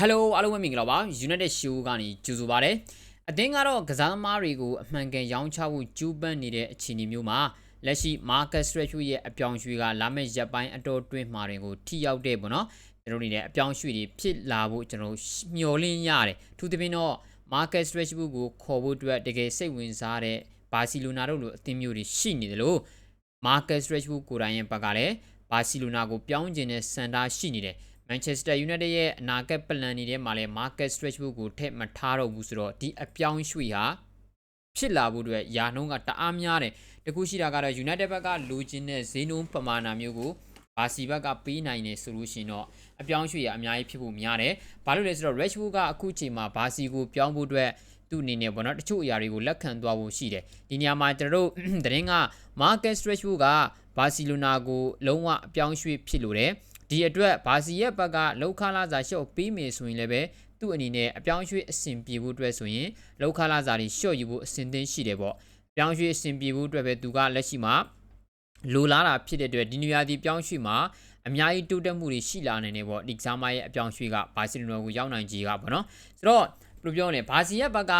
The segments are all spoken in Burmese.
Hello အားလုံးပဲမင်္ဂလာပါ United Show ကနေကြိုဆိုပါရစေအသင်းကတော့ကစားသမားတွေကိုအမှန်ကန်ရောင်းချဖို့ကြိုးပမ်းနေတဲ့အခြေအနေမျိုးမှာလက်ရှိ Marcus Rashford ရဲ့အပြောင်းရွှေ့ကလာမယ့်ရက်ပိုင်းအတော်တွင်းမှာတွေကိုထိရောက်တဲ့ပေါ့နော်ကျွန်တော်တို့နေတဲ့အပြောင်းရွှေ့တွေဖြစ်လာဖို့ကျွန်တော်မျှော်လင့်ရတယ်အထူးသဖြင့်တော့ Marcus Rashford ကိုခေါ်ဖို့အတွက်တကယ်စိတ်ဝင်စားတဲ့ဘာစီလိုနာတို့လိုအသင်းမျိုးတွေရှိနေတယ်လို့ Marcus Rashford ကိုယ်တိုင်ရဲ့ဘက်ကလည်းဘာစီလိုနာကိုပြောင်းကျင်တဲ့စံတာရှိနေတယ် Manchester United ရဲ့အနာဂတ်ပလန်တွေထဲမှာလည်း Marcus Rashford ကိုထည့်မထားတော့ဘူးဆိုတော့ဒီအပြောင်းရွှေ့ဟာဖြစ်လာဖို့အတွက်ယာနှုံးကတအားများတယ်တခုရှိတာကတော့ United ဘက်ကလိုချင်တဲ့ဈေးနှုန်းပမာဏမျိုးကိုဘာစီဘက်ကပေးနိုင်နေဆိုလို့ရှိရင်တော့အပြောင်းရွှေ့ရအများကြီးဖြစ်ဖို့များတယ်။ဘာလို့လဲဆိုတော့ Rashford ကအခုချိန်မှာဘာစီကိုပြောင်းဖို့အတွက်သူ့အနေနဲ့ပေါ့နော်တချို့အရာတွေကိုလက်ခံသွားဖို့ရှိတယ်။ဒီနေရာမှာကျွန်တော်တို့သတင်းက Marcus Rashford ကဘာစီလိုနာကိုလုံးဝအပြောင်းရွှေ့ဖြစ်လို့တယ်။ ဒီအတွက်ဘာစီရဲ့ဘက်ကလောက်ခလာစာရှော့ပေးမယ်ဆိုရင်လည်းပဲသူ့အနေနဲ့အပြောင်းရွှေ့အဆင်ပြေဖို့အတွက်ဆိုရင်လောက်ခလာစာတွေရှော့ယူဖို့အဆင်သင့်ရှိတယ်ပေါ့။ပြောင်းရွှေ့အဆင်ပြေဖို့အတွက်ပဲသူကလက်ရှိမှာလိုလားတာဖြစ်တဲ့အတွက်ဒီနေရာဒီပြောင်းရွှေ့မှာအများကြီးတိုးတက်မှုတွေရှိလာနိုင်တယ်ပေါ့ဒီကစားမရဲ့အပြောင်းရွှေ့ကဘာစီလိုနာကိုရောက်နိုင်ကြီးကပေါ့နော်ဆိုတော့ဘယ်လိုပြောလဲဘာစီရဲ့ဘက်က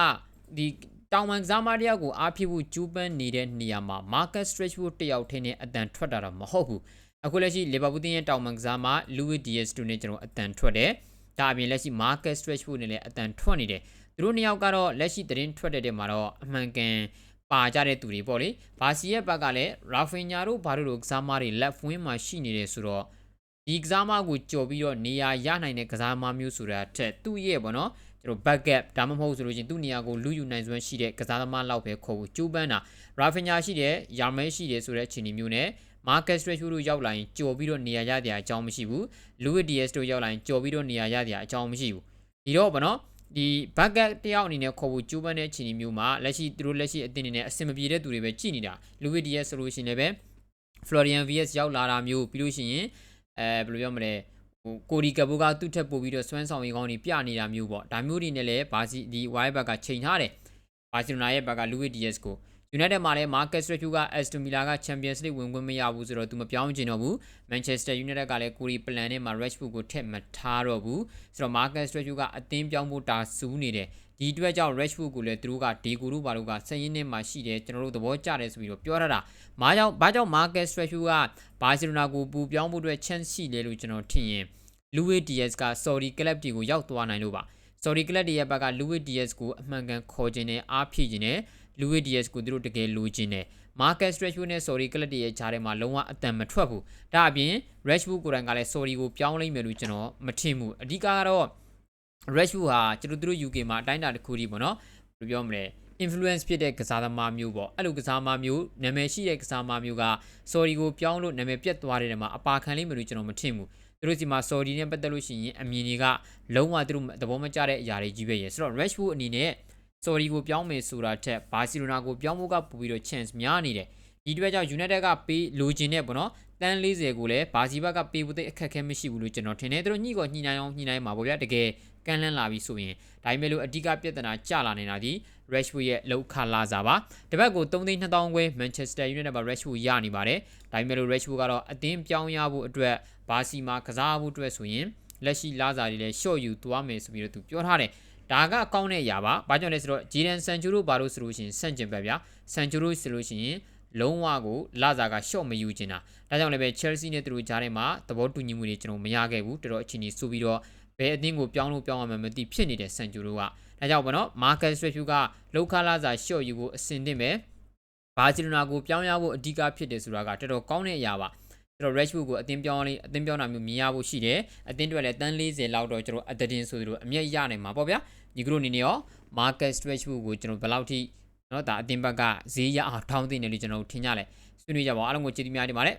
ဒီတောင်ပန်ကစားမတယောက်ကိုအားဖြစ်ဖို့ကျူးပန်းနေတဲ့နေရာမှာ Marcus Rashford တယောက်ထင်းနဲ့အတန်ထွက်တာတော့မဟုတ်ဘူး အခုလက်ရှိလီဗာပူးတင်းရဲ့တောင်ပန်ကစားမ Luis Diaz တို့နဲ့ကျွန်တော်အတန်ထွက်တယ်ဒါအပြင်လက်ရှိ Marcus Rashford နဲ့လည်းအတန်ထွက်နေတယ်သူတို့နှစ်ယောက်ကတော့လက်ရှိသတင်းထွက်တဲ့တဲ့မှာတော့အမှန်ကန်ပါကြတဲ့သူတွေပေါ့လေဘာစီရဲ့ဘက်ကလည်းရာဖင်ညာတို့ဘာတို့လိုကစားမတွေလက်ဖွင်းမှာရှိနေတယ်ဆိုတော့ဒီကစားမကိုကြော်ပြီးတော့နေရာရနိုင်တဲ့ကစားမမျိုးဆိုတာထက်သူ့ရဲ့ပေါ့နော်ကျွန်တော် backup ဒါမှမဟုတ်ဆိုလို့ချင်းသူ့နေရာကိုလူယူနိုင်စွမ်းရှိတဲ့ကစားသမားလောက်ပဲခေါ်ဖို့ကြိုးပမ်းတာရာဖင်ညာရှိတယ်ယာမဲရှိတယ်ဆိုတဲ့အခြေအနေမျိုးနဲ့ Marcus Rashford တို့ရောက်လာရင်ကြော်ပြီးတော့နေရာရတဲ့အကြောင်းမရှိဘူး Luis Diaz တို့ရောက်လာရင်ကြော်ပြီးတော့နေရာရတဲ့အကြောင်းမရှိဘူးဒီတော့ဗောနော်ဒီ backup တယောက်အနေနဲ့ခေါ်ဖို့ကြိုးပမ်းတဲ့အခြေအနေမျိုးမှာလက်ရှိသူတို့လက်ရှိအသင်းအနေနဲ့အဆင်မပြေတဲ့သူတွေပဲကြည်နေတာ Luis Diaz ဆိုလို့ရှိရင်လည်းပဲ Florian Vs ရောက်လာတာမျိုးပြီးလို့ရှိရင်အဲဘယ်လိုပြောမလဲဟိုကိုဒီကဘူကသူ့ထက်ပိုပြီးတော့စွမ်းဆောင်ရည်ကောင်းတွေပြနေတာမျိုးပေါ့ဒါမျိုးတွေနဲ့လည်းဘာစီဒီ Y ဘက်ကချိန်ထားတယ်ဘာစီလိုနာရဲ့ဘက်က Luis Diaz ကို United မှာလည်း Marcus Rashford က Aston Villa က Champions League ဝင်ခွင့်မရဘူးဆိုတော့သူမပြောင်းချင်တော့ဘူး Manchester United ကလည်းကိုရီ plan နဲ့မှာ Rashford ကိုထည့်မထားတော့ဘူးဆိုတော့ Marcus Rashford ကအသင်းပြောင်းဖို့တာစူးနေတယ်ဒီအတွက်ကြောင့် Rashford ကိုလည်းသူတို့ကဒီကူတို့ဘာလို့ကစရင်နဲ့မှာရှိတယ်ကျွန်တော်တို့သဘောကျတယ်ဆိုပြီးတော့ပြောရတာမားကြောင့်ဘာကြောင့် Marcus Rashford က Barcelona ကိုပူပြောင်းဖို့အတွက် chance ရှိလေလို့ကျွန်တော်ထင်ရင် Luis Diaz က Saudi club တီကိုရောက်သွားနိုင်လို့ပါ Saudi club တွေရဲ့ဘက်က Luis Diaz ကိုအမှန်ကန်ခေါ်ခြင်းနဲ့အားဖြည့်ခြင်းနဲ့ Luis Diaz ကိုသူတို့တကယ်လိုချင်တယ် Marcus Rashford နဲ့ Sorry ကလပ်တွေရဲ့ဂျားထဲမှာလုံးဝအတန်မထွက်ဘူးဒါအပြင် Rashford ကိုယ်တိုင်ကလည်း Sorry ကိုပြောင်းလိုက်မယ်လို့ကျွန်တော်မထင်ဘူးအဓိကကတော့ Rashford ဟာကျွန်တော်တို့ UK မှာအတိုင်းအတာတစ်ခုကြီးပေါ့နော်ဘယ်လိုပြောမလဲ influence ဖြစ်တဲ့ကစားသမားမျိုးပေါ့အဲ့လိုကစားသမားမျိုးနာမည်ရှိတဲ့ကစားသမားမျိုးက Sorry ကိုပြောင်းလို့နာမည်ပြတ်သွားတဲ့နေရာမှာအပါခံလိမ့်မယ်လို့ကျွန်တော်မထင်ဘူးသူတို့စီမှာ Sorry နဲ့ပတ်သက်လို့ရှိရင်အမြင်တွေကလုံးဝသူတို့သဘောမကျတဲ့အရာတွေကြီးပဲရယ်ဆိုတော့ Rashford အနေနဲ့ sorry ကိုပြောင်းမယ်ဆိုတာထက်ဘာစီလိုနာကိုပြောင်းဖို့ကပို့ပြီးတော့ chance များနေတယ်ဒီအတွက်ကြောင့် United ကပေးလိုချင်တဲ့ပေါ့နော်တန်း40ကိုလည်းဘာစီဘက်ကပေးဖို့တိတ်အခက်ခဲမရှိဘူးလို့ကျွန်တော်ထင်တယ်သူတို့ညှိကောညှိနှိုင်းအောင်ညှိနှိုင်းမှာပေါ့ဗျာတကယ်ကန့်လန့်လာပြီဆိုရင်ဒါပေမဲ့လို့အဓိကပြဿနာကြလာနေတာဒီ Rashford ရဲ့လောက်ခလာစားပါတပတ်ကို3,200ခွဲ Manchester United မှာ Rashford ရနေပါတယ်ဒါပေမဲ့လို့ Rashford ကတော့အသင်းပြောင်းရဖို့အတွက်ဘာစီမှာကစားဖို့အတွက်ဆိုရင်လက်ရှိလာစားတွေလည်း short ယူသွားမယ်ဆိုပြီးတော့သူပြောထားတယ် ဒါကအကောင်းတဲ့အရာပါဘာကြောင့်လဲဆိုတော့ဂျီဒန်ဆန်ချူတို့ဘာလို့ဆိုလို့ရှိရင်ဆန့်ကျင်ဘက်ဗျာဆန်ချူတို့ဆိုလို့ရှိရင်လုံးဝကိုလာဇာကရှော့မယူချင်တာဒါကြောင့်လည်းပဲ Chelsea နဲ့သူတို့ကြားထဲမှာသဘောတူညီမှုတွေကျွန်တော်မရခဲ့ဘူးတော်တော်အချိန်ကြီးဆိုပြီးတော့ဘယ်အသင်းကိုပြောင်းလို့ပြောင်းရမှမသိဖြစ်နေတဲ့ဆန်ချူတို့ကဒါကြောင့်ပေါ့နော် Marcus Rashford ကလောက်ခလာဇာရှော့ယူဖို့အဆင်သင့်ပဲဘာစီလိုနာကိုပြောင်းရဖို့အဓိကဖြစ်တယ်ဆိုတာကတော်တော်ကောင်းတဲ့အရာပါ ကျွန်တော် Rashford ကိုအတင်းပြောင်းလေးအတင်းပြောင်းတာမျိုးမြင်ရဖို့ရှိတယ်အတင်းတွေလည်းတန်း40လောက်တော့ကျွန်တော်အတင်းဆိုသလိုအမြတ်ရနိုင်မှာပေါ့ဗျာညီကတို့အနေနဲ့ရော Marcus Rashford ကိုကျွန်တော်ဘယ်လောက်ထိနော်ဒါအတင်းဘက်ကဈေးရအောင်ထောင်းသိနေလို့ကျွန်တော်ထင်ကြလဲဆွေးနွေးကြပါအောင်အားလုံးကိုကျေးဇူးများတင်ပါတယ်